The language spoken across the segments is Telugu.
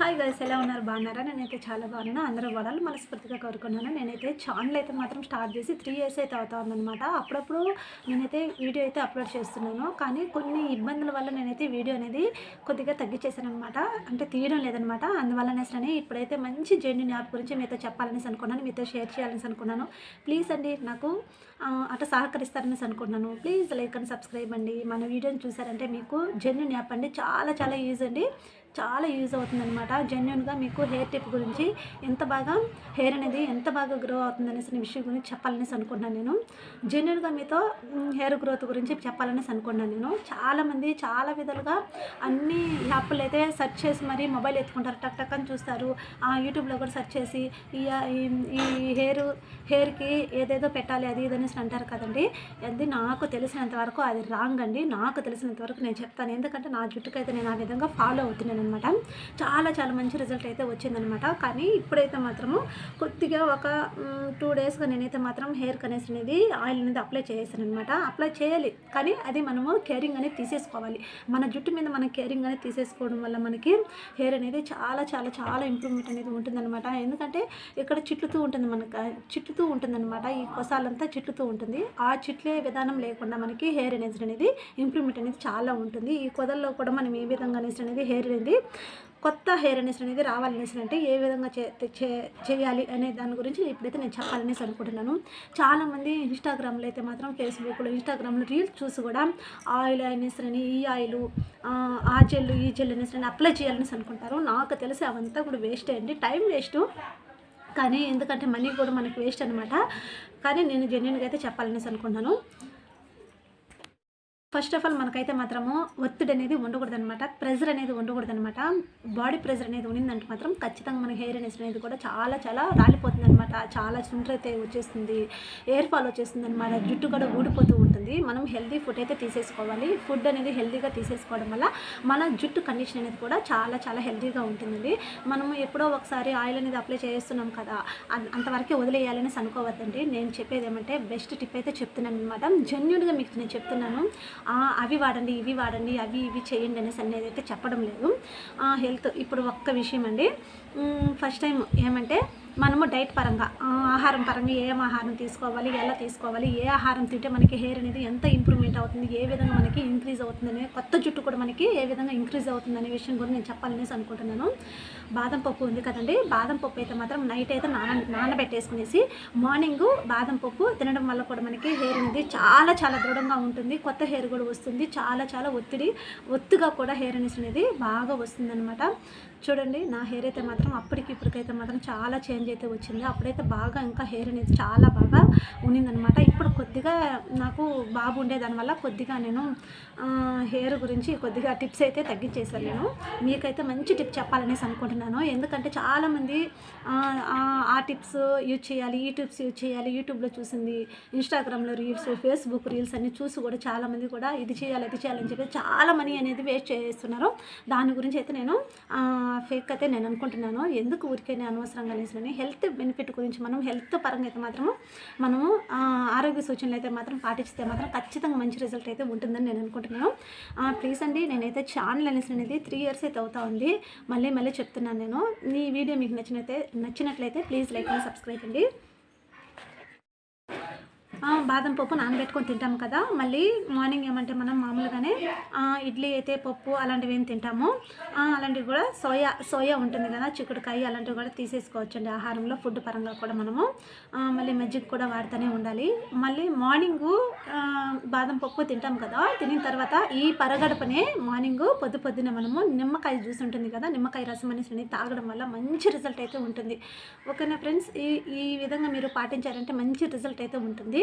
హాయ్ గైస్ ఎలా ఉన్నారు? బాగున్నారా? నేనైతే చాలా బాగున్నాను అందరూ బాగాలి మనస్ఫూర్తిగా కోరుకున్నాను నేనైతే ఛానల్ అయితే మాత్రం స్టార్ట్ చేసి త్రీ ఇయర్స్ అయితే అవుతా ఉందనమాట అప్పుడప్పుడు నేనైతే వీడియో అయితే అప్లోడ్ చేస్తున్నాను. కానీ కొన్ని ఇబ్బందుల వల్ల నేనైతే వీడియో అనేది కొద్దిగా తగ్గించేసాను అనమాట అంటే తీయడం లేదనమాట అందువల్లనేసరి ఇప్పుడైతే మంచి జర్నీ యాప్ గురించి మీతో చెప్పాలనేసి అనుకున్నాను. మీతో షేర్ చేయాలనేసి అనుకున్నాను. ప్లీజ్ అండి నాకు అటు సహకరిస్తారనేసి అనుకున్నాను. ప్లీజ్ లైక్ అండ్ సబ్స్క్రైబ్ అండి. మన వీడియోని చూసారంటే మీకు జెన్యున్ యాప్ అండి. చాలా చాలా యూజ్ అండి. చాలా యూజ్ అవుతుందన్నమాట. జెన్యున్గా మీకు హెయిర్ టిప్ గురించి ఎంత బాగా హెయిర్ అనేది ఎంత బాగా గ్రో అవుతుంది అనేసి విషయం గురించి చెప్పాలనేసి అనుకున్నాను నేను. జెన్యున్గా మీతో హెయిర్ గ్రోత్ గురించి చెప్పాలనేసి అనుకున్నాను నేను. చాలామంది చాలా విధాలుగా అన్ని యాప్లు అయితే సెర్చ్ చేసి మరి మొబైల్ ఎత్తుకుంటారు. టక్ టక్ అని చూస్తారు. ఆ యూట్యూబ్లో కూడా సెర్చ్ చేసి ఈ ఈ- ఈ హెయిర్ హెయిర్కి ఏదేదో పెట్టాలి అది ఇది అనేసి అంటారు కదండి. అది నాకు తెలిసినంత వరకు అది రాంగ్ అండి. నాకు తెలిసినంత వరకు నేను చెప్తాను. ఎందుకంటే నా జుట్టుకైతే నేను ఆ విధంగా ఫాలో అవుతున్నాను. అనమాట చాలా చాలా మంచి రిజల్ట్ అయితే వచ్చిందనమాట. కానీ ఇప్పుడైతే మాత్రము కొద్దిగా ఒక టూ డేస్గా నేనైతే మాత్రం హెయిర్ కనెస్ అనేది ఆయిల్ అనేది అప్లై చేసాను అనమాట అప్లై చేయాలి. కానీ అది మనము కేరింగ్ అనేది తీసేసుకోవాలి. మన జుట్టు మీద మనం కేరింగ్ అనేది తీసేసుకోవడం వల్ల మనకి హెయిర్ అనేది చాలా చాలా చాలా ఇంప్రూవ్మెంట్ అనేది ఉంటుందన్నమాట ఎందుకంటే ఇక్కడ చిట్లుతూ ఉంటుంది మనకు చిట్లుతూ ఉంటుందన్నమాట ఈ కొసాలంతా చిట్లుతూ ఉంటుంది. ఆ చిట్లే విధానం లేకుండా మనకి హెయిర్ అనేది అనేది ఇంప్రూవ్మెంట్ అనేది చాలా ఉంటుంది. ఈ కొదల్లో కూడా మనం ఏ విధంగా అనేసి అనేది హెయిర్ అనేది కొత్త హెయిర్ అనేసి అనేది రావాలనేసి అంటే ఏ విధంగా చే చే- చేయాలి అనే దాని గురించి ఇప్పుడైతే నేను చెప్పాలనేసి అనుకుంటున్నాను. చాలామంది ఇన్స్టాగ్రామ్లో అయితే మాత్రం ఫేస్బుక్లో ఇన్స్టాగ్రామ్లో రీల్స్ చూసి కూడా ఆయిల్ అనేసి అని ఈ ఆయిల్ ఆ జెల్ ఈ జెల్ అనేసి అని అప్లై చేయాలనేసి అనుకుంటారు. నాకు తెలిసి అవంతా కూడా వేస్ట్ అండి. Time waste. కానీ ఎందుకంటే మనీ కూడా మనకి వేస్ట్ అనమాట కానీ నేను జెన్యున్గా అయితే చెప్పాలనేసి అనుకుంటున్నాను. ఫస్ట్ ఆఫ్ ఆల్ మనకైతే మాత్రము ఒత్తిడి అనేది ఉండకూడదు అనమాట ప్రెజర్ అనేది ఉండకూడదు అనమాట బాడీ ప్రెజర్ అనేది ఉండిందంటే మాత్రం ఖచ్చితంగా మన హెయిర్ అనేసి అనేది కూడా చాలా చాలా రాలిపోతుంది అనమాట చాలా సుండ్రైతే అయితే వచ్చేస్తుంది ఎయిర్ ఫాల్ వచ్చేస్తుంది అనమాట జుట్టు కూడా ఊడిపోతూ ఉంటుంది. మనం హెల్దీ ఫుడ్ అయితే తీసేసుకోవాలి. ఫుడ్ అనేది హెల్దీగా తీసేసుకోవడం వల్ల మన జుట్టు కండిషన్ అనేది కూడా చాలా చాలా హెల్దీగా ఉంటుందండి. మనము ఎప్పుడో ఒకసారి ఆయిల్ అనేది అప్లై చేస్తున్నాం కదా అంతవరకే వదిలేయాలనేసి అనుకోవద్దండి. నేను చెప్పేది ఏమంటే బెస్ట్ టిప్ అయితే చెప్తున్నాను అనమాట జెన్యున్గా మీకు నేను చెప్తున్నాను అవి వాడండి ఇవి వాడండి అవి ఇవి చేయండి అనేసి అనేది అయితే చెప్పడం లేదు. హెల్త్ ఇప్పుడు ఒక్క విషయం అండి. ఫస్ట్ టైం ఏమంటే మనము డైట్ పరంగా ఆహారం పరంగా ఏం ఆహారం తీసుకోవాలి ఎలా తీసుకోవాలి ఏ ఆహారం తింటే మనకి హెయిర్ అనేది ఎంత ఇంప్రూవ్మెంట్ అవుతుంది ఏ విధంగా మనకి ఇంక్రీజ్ అవుతుందని కొత్త జుట్టు కూడా మనకి ఏ విధంగా ఇంక్రీజ్ అవుతుంది అనే విషయం కూడా నేను చెప్పాలనేసి అనుకుంటున్నాను. బాదం పప్పు ఉంది కదండి బాదం పప్పు అయితే మాత్రం నైట్ అయితే నాన నానబెట్టేసుకునేసి మార్నింగ్ బాదం పప్పు తినడం వల్ల కూడా మనకి హెయిర్ అనేది చాలా చాలా దృఢంగా ఉంటుంది కొత్త హెయిర్ కూడా వస్తుంది చాలా చాలా ఒత్తిడి ఒత్తుగా కూడా హెయిర్ అనేసి అనేది బాగా వస్తుందన్నమాట. చూడండి నా హెయిర్ అయితే మాత్రం అప్పటికి ఇప్పటికైతే మాత్రం చాలా చేంజ్ అయితే వచ్చింది. అప్పుడైతే బాగా ఇంకా హెయిర్ అనేది చాలా బాగా ఉన్నిందనమాట ఇప్పుడు కొద్దిగా నాకు బాబు ఉండే దానివల్ల కొద్దిగా నేను హెయిర్ గురించి కొద్దిగా టిప్స్ అయితే తగ్గించేసాను నేను. మీకైతే మంచి టిప్ చెప్పాలనేసి అనుకుంటున్నాను. ఎందుకంటే చాలామంది ఆ, టిప్స్ యూజ్ చేయాలి ఈ టిప్స్ యూజ్ చేయాలి యూట్యూబ్లో చూసింది ఇన్స్టాగ్రామ్లో రీల్స్ ఫేస్బుక్ రీల్స్ అన్ని చూసి కూడా చాలామంది కూడా ఇది చేయాలి ఇది చేయాలని చెప్పి చాలా మనీ అనేది వేస్ట్ చేస్తున్నారు. దాని గురించి అయితే నేను ఫేక్ అయితే నేను అనుకుంటున్నాను. ఎందుకు ఊరికైనా అనవసరంగా అనేసి హెల్త్ బెనిఫిట్ గురించి మనం హెల్త్ పరంగా అయితే మాత్రము మనము ఆరోగ్య సూచనలు అయితే మాత్రం పాటిస్తే మాత్రం ఖచ్చితంగా మంచి రిజల్ట్ అయితే ఉంటుందని నేను అనుకుంటున్నాను. ప్లీజ్ అండి నేనైతే ఛానల్ అనేసి అనేది త్రీ ఇయర్స్ అయితే అవుతా ఉంది. మళ్ళీ మళ్ళీ చెప్తున్నాను నేను. ఈ వీడియో మీకు నచ్చినైతే నచ్చినట్లయితే ప్లీజ్ లైక్ అండ్ సబ్స్క్రైబ్ అండి. బాదం పప్పు నానబెట్టుకొని తింటాము కదా. మళ్ళీ మార్నింగ్ ఏమంటే మనం మామూలుగానే ఇడ్లీ అయితే పప్పు అలాంటివి ఏం తింటాము. అలాంటివి కూడా సోయా సోయా ఉంటుంది కదా చిక్కుడుకాయ అలాంటివి కూడా తీసేసుకోవచ్చు అండి ఆహారంలో ఫుడ్ పరంగా కూడా మనము. మళ్ళీ మజ్జిగ కూడా వాడుతూనే ఉండాలి. మళ్ళీ మార్నింగు బాదం పప్పు తింటాం కదా తినిన తర్వాత ఈ పరగడపనే మార్నింగ్ పొద్దు పొద్దున మనము నిమ్మకాయ జ్యూస్ ఉంటుంది కదా నిమ్మకాయ రసం అనేసి తాగడం వల్ల మంచి రిజల్ట్ అయితే ఉంటుంది. ఓకేనా ఫ్రెండ్స్ ఈ ఈ విధంగా మీరు పాటించారంటే మంచి రిజల్ట్ అయితే ఉంటుంది.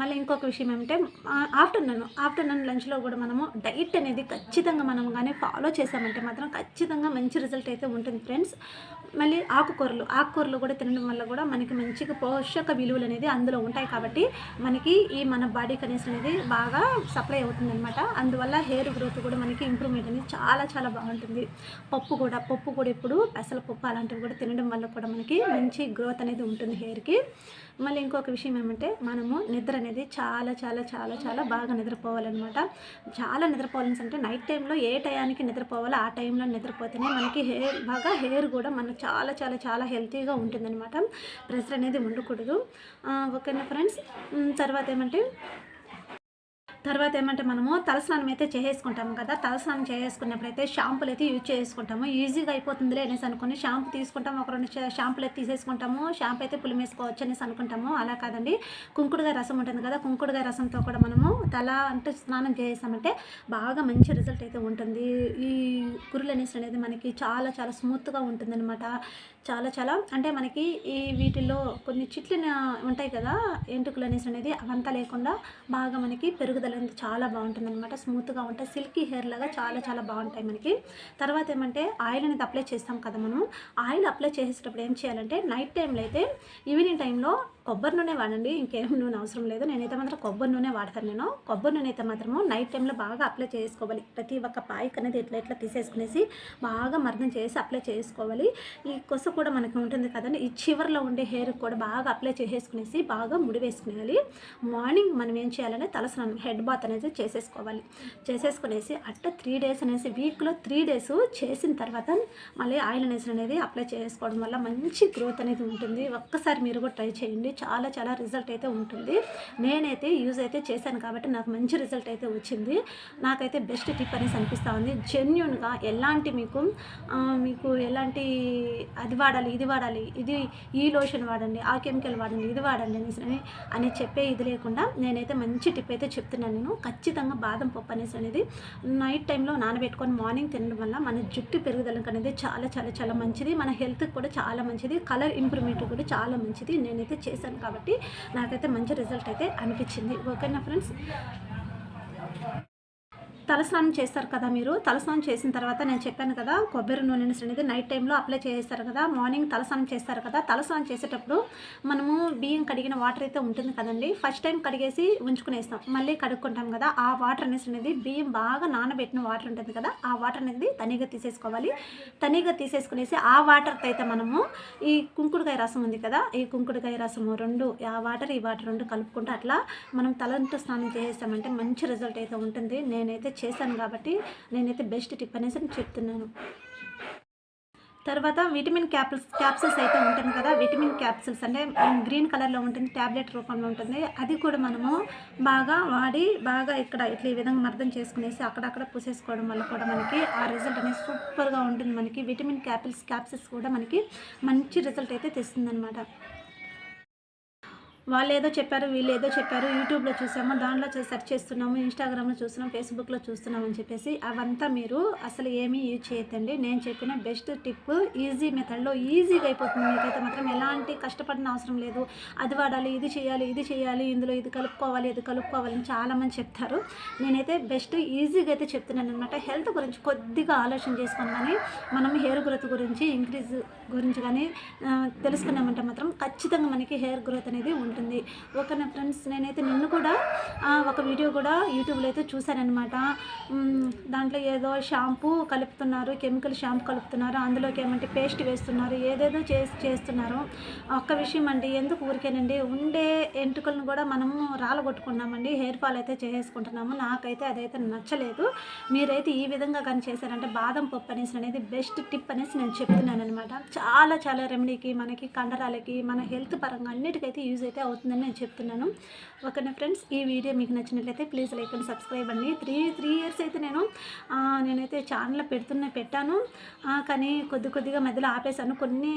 మళ్ళీ ఇంకొక విషయం ఏమంటే ఆఫ్టర్నూన్ ఆఫ్టర్నూన్ లంచ్లో కూడా మనము డైట్ అనేది ఖచ్చితంగా మనం కానీ ఫాలో చేసామంటే మాత్రం ఖచ్చితంగా మంచి రిజల్ట్ అయితే ఉంటుంది ఫ్రెండ్స్. మళ్ళీ ఆకుకూరలు ఆకుకూరలు కూడా తినడం వల్ల కూడా మనకి మంచిగా పోషక విలువలు అనేది అందులో ఉంటాయి కాబట్టి మనకి ఈ మన బాడీ కనీసం అనేది బాగా సప్లై అవుతుంది అనమాట అందువల్ల హెయిర్ గ్రోత్ కూడా మనకి ఇంప్రూవ్మెంట్ అనేది చాలా చాలా బాగుంటుంది. పప్పు కూడా పప్పు కూడా ఇప్పుడు పెసల పప్పు అలాంటివి కూడా తినడం వల్ల కూడా మనకి మంచి గ్రోత్ అనేది ఉంటుంది హెయిర్కి. మళ్ళీ ఇంకొక విషయం ఏమంటే మన మనము నిద్ర అనేది చాలా చాలా చాలా చాలా బాగా నిద్రపోవాలన్నమాట. చాలా నిద్రపోవాలని అంటే నైట్ టైంలో ఏ టయానికి నిద్రపోవాలో ఆ టైంలో నిద్రపోతేనే మనకి హెయిర్ బాగా హెయిర్ కూడా మనకు చాలా చాలా చాలా హెల్తీగా ఉంటుందన్నమాట. ప్రెషర్ అనేది ఉండకూడదు. ఓకేనా ఫ్రెండ్స్? తర్వాత ఏమంటే తర్వాత ఏమంటే మనము తలస్నానం అయితే చేసేసుకుంటాము కదా. తలస్నానం చేసేసుకున్నప్పుడు అయితే షాంపూలు అయితే యూజ్ చేసుకుంటాము ఈజీగా అయిపోతుందిలే అనేసి అనుకుని షాంపూ తీసుకుంటాము. ఒక రెండు షాంపులు షాంపూలు అయితే తీసేసుకుంటాము. షాంపూ అయితే పులిమేసుకోవచ్చు అనేసి అనుకుంటాము. అలా కాదండి. కుంకుడుగా రసం ఉంటుంది కదా. కుంకుడుగా రసంతో కూడా మనము తల అంటే స్నానం చేసామంటే బాగా మంచి రిజల్ట్ అయితే ఉంటుంది. ఈ గురులు అనేసి అనేది మనకి చాలా చాలా స్మూత్గా ఉంటుంది చాలా చాలా అంటే మనకి ఈ వీటిల్లో కొన్ని చిట్లిన ఉంటాయి కదా ఎంటుకలు అనేసి అనేది అవంతా లేకుండా బాగా మనకి పెరుగుదల అనేది చాలా బాగుంటుంది అనమాట స్మూత్గా ఉంటాయి. సిల్కీ హెయిర్ లాగా చాలా చాలా బాగుంటాయి మనకి. తర్వాత ఏమంటే ఆయిల్ అనేది అప్లై చేస్తాం కదా మనం. ఆయిల్ అప్లై చేసేటప్పుడు ఏం చేయాలంటే నైట్ టైంలో అయితే ఈవినింగ్ టైంలో కొబ్బరి నూనె వాడండి ఇంకేం నూనె అవసరం లేదు. నేనైతే మాత్రం కొబ్బరి నూనె వాడతాను నేను. కొబ్బరి నూనె అయితే మాత్రము నైట్ టైంలో బాగా అప్లై చేసుకోవాలి. ప్రతి ఒక్క పాయిక్ అనేది ఇట్లా ఇట్లా తీసేసుకునేసి బాగా మర్దం చేసి అప్లై చేసుకోవాలి. ఈ కొస కూడా మనకి ఉంటుంది కదండి ఈ చివరిలో ఉండే హెయిర్ కూడా బాగా అప్లై చేసేసుకునేసి బాగా ముడి వేసుకునేయాలి. మార్నింగ్ మనం ఏం చేయాలంటే తలస్నానం హెడ్ బాత్ అనేది చేసేసుకోవాలి. చేసేసుకునేసి అట్ట త్రీ డేస్ అనేసి వీక్లో త్రీ డేస్ చేసిన తర్వాత మళ్ళీ ఆయిల్ అనేసి అనేది అప్లై చేసుకోవడం వల్ల మంచి గ్రోత్ అనేది ఉంటుంది. ఒక్కసారి మీరు కూడా ట్రై చేయండి. చాలా చాలా రిజల్ట్ అయితే ఉంటుంది. నేనైతే యూజ్ అయితే చేశాను కాబట్టి నాకు మంచి రిజల్ట్ అయితే వచ్చింది. నాకైతే బెస్ట్ టిప్ అనేసి అనిపిస్తూ ఉంది. జెన్యున్గా ఎలాంటి మీకు మీకు ఎలాంటి అది వాడాలి ఇది వాడాలి ఇది ఈ లోషన్ వాడండి ఆ కెమికల్ వాడండి ఇది వాడండి అనేసి అని చెప్పే ఇది లేకుండా నేనైతే మంచి టిప్ అయితే చెప్తున్నాను నేను. ఖచ్చితంగా బాదం పప్పు అనేసి అనేది నైట్ టైంలో నానబెట్టుకొని మార్నింగ్ తినడం వల్ల మన జుట్టు పెరుగుదలకు అనేది చాలా చాలా చాలా మంచిది. మన హెల్త్కి కూడా చాలా మంచిది. కలర్ ఇంప్రూవ్మెంట్ కూడా చాలా మంచిది. నేనైతే చేశాను కాబట్టి నాకైతే మంచి రిజల్ట్ అయితే అనిపించింది. ఓకేనా ఫ్రెండ్స్? తలస్నానం చేస్తారు కదా మీరు? తలస్నానం చేసిన తర్వాత నేను చెప్పాను కదా కొబ్బరి నూనె అనేది నైట్ టైంలో అప్లై చేస్తారు కదా మార్నింగ్ తలస్నానం చేస్తారు కదా తలస్నానం చేసేటప్పుడు మనము బియ్యం కడిగిన వాటర్ అయితే ఉంటుంది కదండి ఫస్ట్ టైం కడిగేసి ఉంచుకునేస్తాం. మళ్ళీ కడుక్కుంటాం కదా ఆ వాటర్ అనేసి అనేది బియ్యం బాగా నానబెట్టిన వాటర్ ఉంటుంది కదా ఆ వాటర్ అనేది తనిగా తీసేసుకోవాలి. తనీగా తీసేసుకునేసి ఆ వాటర్తో అయితే మనము ఈ కుంకుడుకాయ రసం ఉంది కదా ఈ కుంకుడుకాయ రసము రెండు ఆ వాటర్ ఈ వాటర్ రెండు కలుపుకుంటూ అట్లా మనం తలంతో స్నానం చేసేస్తామంటే మంచి రిజల్ట్ అయితే ఉంటుంది. నేనైతే చేశాను కాబట్టి నేనైతే బెస్ట్ టిప్ అనేసి చెప్తున్నాను. తర్వాత విటమిన్ క్యాప్స్ క్యాప్సిల్స్ అయితే ఉంటుంది కదా విటమిన్ క్యాప్సిల్స్ అంటే గ్రీన్ కలర్లో ఉంటుంది ట్యాబ్లెట్ రూపంలో ఉంటుంది. అది కూడా మనము బాగా వాడి బాగా ఇక్కడ ఇట్లా ఈ విధంగా మర్దం చేసుకునేసి అక్కడక్కడ పూసేసుకోవడం వల్ల కూడా మనకి ఆ రిజల్ట్ అనేది సూపర్గా ఉంటుంది మనకి. విటమిన్ క్యాపిల్స్ క్యాప్సిల్స్ కూడా మనకి మంచి రిజల్ట్ అయితే తెస్తుందనమాట వాళ్ళు ఏదో చెప్పారు వీళ్ళు ఏదో చెప్పారు యూట్యూబ్లో చూసాము దాంట్లో సెర్చ్ చేస్తున్నాము ఇన్స్టాగ్రామ్లో చూస్తున్నాం ఫేస్బుక్లో చూస్తున్నాం అని చెప్పేసి అవంతా మీరు అసలు ఏమీ యూజ్ చేయొద్దండి. నేను చెప్పిన బెస్ట్ టిప్ ఈజీ మెథడ్లో ఈజీగా అయిపోతుంది. మీకైతే మాత్రం ఎలాంటి కష్టపడిన అవసరం లేదు. అది వాడాలి ఇది చేయాలి ఇది చేయాలి ఇందులో ఇది కలుపుకోవాలి ఇది కలుపుకోవాలి అని చాలామంది చెప్తారు. నేనైతే బెస్ట్ ఈజీగా అయితే చెప్తున్నాను అనమాట హెల్త్ గురించి కొద్దిగా ఆలోచన చేసుకొని కానీ మనం హెయిర్ గ్రోత్ గురించి ఇంక్రీజ్ గురించి కానీ తెలుసుకున్నామంటే మాత్రం ఖచ్చితంగా మనకి హెయిర్ గ్రోత్ అనేది ఉంటుంది ఉంటుంది. ఒక నా ఫ్రెండ్స్ నేనైతే నిన్ను కూడా ఒక వీడియో కూడా యూట్యూబ్లో అయితే చూశానమాట దాంట్లో ఏదో షాంపూ కలుపుతున్నారు కెమికల్ షాంపూ కలుపుతున్నారు అందులోకి ఏమంటే పేస్ట్ వేస్తున్నారు ఏదేదో చేసి చేస్తున్నారు. ఒక్క విషయం అండి ఎందుకు ఊరికేనండి? ఉండే ఎంటుకలను కూడా మనము రాలగొట్టుకున్నామండి హెయిర్ ఫాల్ అయితే చేసేసుకుంటున్నాము. నాకైతే అదైతే నచ్చలేదు. మీరైతే ఈ విధంగా కానీ చేశారంటే బాదం పప్పు అనేసి అనేది బెస్ట్ టిప్ అనేసి నేను చెప్తున్నాను అనమాట చాలా చాలా రెమెడీకి మనకి కండరాలకి మన హెల్త్ పరంగా అన్నిటికైతే యూజ్ అయితే అవుతుందని నేను చెప్తున్నాను. ఓకేనా ఫ్రెండ్స్ ఈ వీడియో మీకు నచ్చినట్లయితే ప్లీజ్ లైక్ అండ్ సబ్స్క్రైబ్ అండి. త్రీ త్రీ ఇయర్స్ అయితే నేను నేనైతే ఛానల్ పెడుతున్న పెట్టాను. కానీ కొద్ది కొద్దిగా మధ్యలో ఆపేశాను. కొన్ని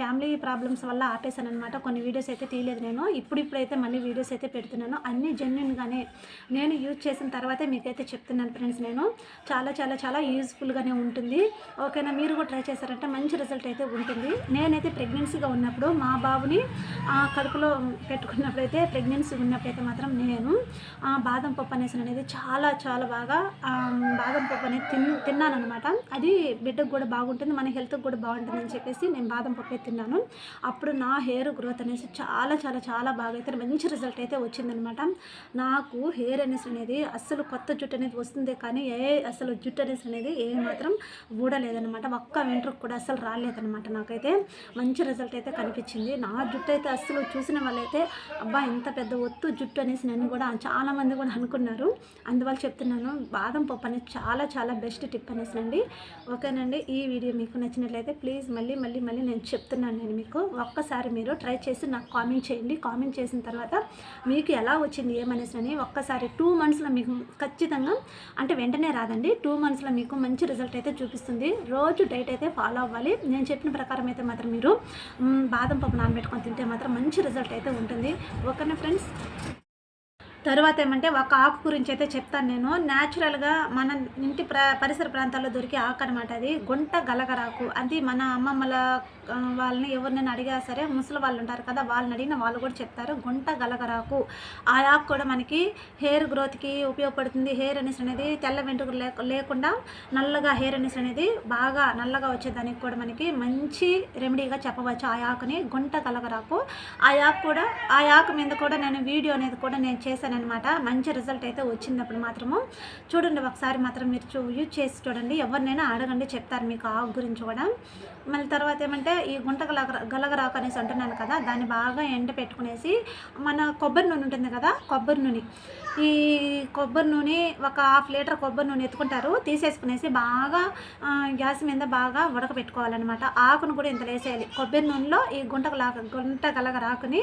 ఫ్యామిలీ ప్రాబ్లమ్స్ వల్ల ఆపేశాను అనమాట కొన్ని వీడియోస్ అయితే తీయలేదు నేను. ఇప్పుడు ఇప్పుడైతే మళ్ళీ వీడియోస్ అయితే పెడుతున్నాను. అన్నీ జెన్యున్గానే నేను యూజ్ చేసిన తర్వాతే మీకైతే చెప్తున్నాను ఫ్రెండ్స్ నేను. చాలా చాలా చాలా యూజ్ఫుల్గానే ఉంటుంది. ఓకేనా మీరు కూడా ట్రై చేశారంటే మంచి రిజల్ట్ అయితే ఉంటుంది. నేనైతే ప్రెగ్నెన్సీగా ఉన్నప్పుడు మా బాబుని కడుపులో పెట్టుకున్నప్పుడైతే ప్రెగ్నెన్సీ ఉన్నప్పుడైతే మాత్రం నేను ఆ, బాదం పప్పు అనేసి అనేది చాలా చాలా బాగా బాదం పప్పు అనేది తిన్ తిన్నాను అనమాట అది బిడ్డకు కూడా బాగుంటుంది మన హెల్త్కి కూడా బాగుంటుంది అని చెప్పేసి నేను బాదం పప్పే తిన్నాను. అప్పుడు నా హెయిర్ గ్రోత్ అనేసి చాలా చాలా చాలా బాగా అయితే మంచి రిజల్ట్ అయితే వచ్చిందనమాట నాకు హెయిర్ అనేసి అనేది అస్సలు కొత్త జుట్టు అనేది వస్తుంది కానీ ఏ అసలు జుట్టు అనేసి అనేది ఏ మాత్రం ఊడలేదనమాట ఒక్క వెంట్రుకు కూడా అసలు రాలేదనమాట నాకైతే. మంచి రిజల్ట్ అయితే కనిపించింది. నా జుట్టు అయితే అస్సలు చూసిన వాళ్ళ వాళ్ళైతే అబ్బా ఇంత పెద్ద ఒత్తు జుట్టు అనేసి నన్ను కూడా చాలామంది కూడా అనుకున్నారు. అందువల్ల చెప్తున్నాను బాదం పప్పు అనేది చాలా చాలా బెస్ట్ టిప్ అనేసినండి ఓకేనండి ఈ వీడియో మీకు నచ్చినట్లయితే ప్లీజ్ మళ్ళీ మళ్ళీ మళ్ళీ నేను చెప్తున్నాను నేను మీకు. ఒక్కసారి మీరు ట్రై చేసి నాకు కామెంట్ చేయండి. కామెంట్ చేసిన తర్వాత మీకు ఎలా వచ్చింది ఏమనేసి ఒక్కసారి టూ మంత్స్లో మీకు ఖచ్చితంగా అంటే వెంటనే రాదండి. టూ మంత్స్లో మీకు మంచి రిజల్ట్ అయితే చూపిస్తుంది. రోజు డైట్ అయితే ఫాలో అవ్వాలి. నేను చెప్పిన ప్రకారం అయితే మాత్రం మీరు బాదం పప్పు నానబెట్టుకొని తింటే మాత్రం మంచి రిజల్ట్ అయితే ఉంటుంది. ఓకేనా ఫ్రెండ్స్ తర్వాత ఏమంటే ఒక ఆకు గురించి అయితే చెప్తాను నేను. న్యాచురల్గా మన ఇంటి ప్ర పరిసర ప్రాంతాల్లో దొరికే ఆకు అనమాట అది. గుంట గలగరాకు. అది మన అమ్మమ్మల వాళ్ళని ఎవరినైనా అడిగా సరే ముసలి వాళ్ళు ఉంటారు కదా వాళ్ళని అడిగిన వాళ్ళు కూడా చెప్తారు. గుంట గలగరాకు. ఆ ఆకు కూడా మనకి హెయిర్ గ్రోత్కి ఉపయోగపడుతుంది. హెయిర్ అనేసి అనేది తెల్ల వెంట్రుకలు లేక లేకుండా నల్లగా హెయిర్ అనేసి అనేది బాగా నల్లగా వచ్చేదానికి కూడా మనకి మంచి రెమెడీగా చెప్పవచ్చు ఆ ఆకుని. గుంట గలగరాకు. ఆ ఆకు కూడా ఆ ఆకు మీద కూడా నేను వీడియో అనేది కూడా నేను చేశాను అనమాట మంచి రిజల్ట్ అయితే వచ్చిందప్పుడు మాత్రము. చూడండి ఒకసారి మాత్రం మీరు చూ యూజ్ చేసి చూడండి. ఎవరినైనా అడగండి చెప్తారు మీకు ఆకు గురించి కూడా. మళ్ళీ తర్వాత ఏమంటే ఈ గుంట గలగ గలగరాకు అనేసి అంటున్నాను కదా దాన్ని బాగా ఎండ పెట్టుకునేసి మన కొబ్బరి నూనె ఉంటుంది కదా కొబ్బరి నూనె. ఈ కొబ్బరి నూనె ఒక హాఫ్ లీటర్ కొబ్బరి నూనె ఎత్తుకుంటారు. తీసేసుకునేసి బాగా గ్యాస్ మీద బాగా ఉడకబెట్టుకోవాలన్నమాట ఆకును కూడా ఇంత వేసేయాలి. కొబ్బరి నూనెలో ఈ గుంట గల గుంట గలగరాకుని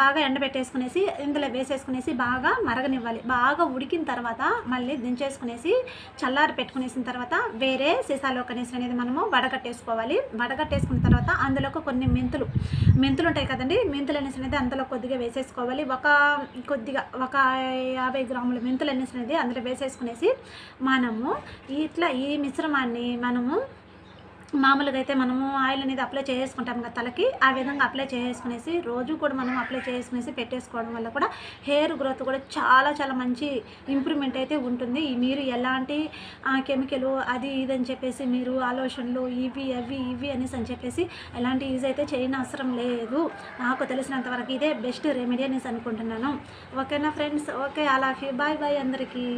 బాగా ఎండబెట్టేసుకునేసి ఇందులో వేసేసుకునేసి బాగా మరగనివ్వాలి. బాగా ఉడికిన తర్వాత మళ్ళీ దించేసుకునేసి చల్లారి పెట్టుకునేసిన తర్వాత వేరే సీసాలో కనేసి అనేది మనము వడగట్టేసుకోవాలి. వడగట్టేసుకున్న తర్వాత అందులోకి కొన్ని మెంతులు. మెంతులు ఉంటాయి కదండి మెంతులు అనేసి అనేది అందులో కొద్దిగా వేసేసుకోవాలి. ఒక కొద్దిగా ఒక యాభై గ్రాముల మెంతులు అనేసి అనేది అందులో వేసేసుకునేసి మనము ఇట్లా ఈ మిశ్రమాన్ని మనము మామూలుగా అయితే మనము ఆయిల్ అనేది అప్లై చేసుకుంటాం కదా తలకి ఆ విధంగా అప్లై చేసుకునేసి రోజు కూడా మనం అప్లై చేసుకునేసి పెట్టేసుకోవడం వల్ల కూడా హెయిర్ గ్రోత్ కూడా చాలా చాలా మంచి ఇంప్రూవ్మెంట్ అయితే ఉంటుంది. మీరు ఎలాంటి కెమికల్ అది ఇది అని చెప్పేసి మీరు ఆలోచనలు ఇవి అవి ఇవి అనేసి అని చెప్పేసి ఎలాంటి యూజ్ అయితే చేయని అవసరం లేదు. నాకు తెలిసినంత వరకు ఇదే బెస్ట్ రెమెడీ అనేసి అనుకుంటున్నాను. ఓకేనా ఫ్రెండ్స్? ఓకే అలాగే బాయ్ బాయ్ అందరికీ.